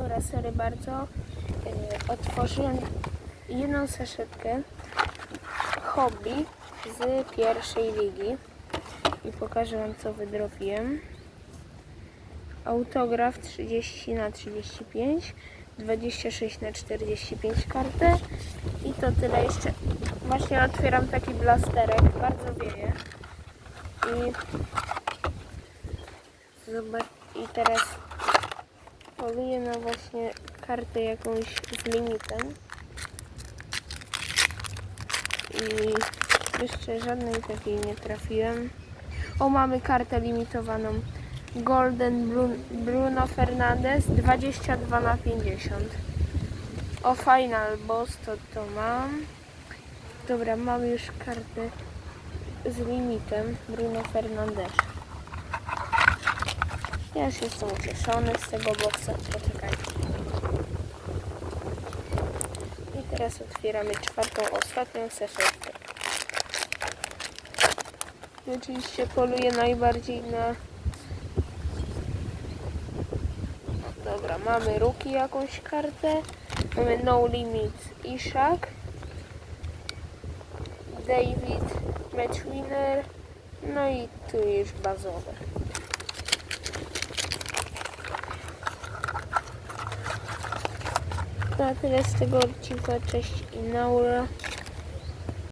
Sorry bardzo. Yy, Otworzyłem jedną saszetkę hobby z pierwszej ligi i pokażę Wam co wydropiłem. Autograf 30 na 35 26 na 45 kartę i to tyle jeszcze. Właśnie otwieram taki blasterek, bardzo wieje. I zobacz i teraz poluję na właśnie kartę jakąś z limitem. I jeszcze żadnej takiej nie trafiłem. O, mamy kartę limitowaną. Golden Bru- Bruno Fernandez 22 na 50. O Final Boss to to mam. Dobra, mam już kartę z limitem Bruno Fernandez. Ja już jestem ucieszony z tego boxa. Poczekajcie. I teraz otwieramy czwartą, ostatnią seszetkę. I oczywiście poluję najbardziej na Dobra, mamy Ruki jakąś kartę. Mamy No Limit Ishak. David Match Winner. No i tu już bazowe. To tyle z tego odcinka. Cześć i Naura.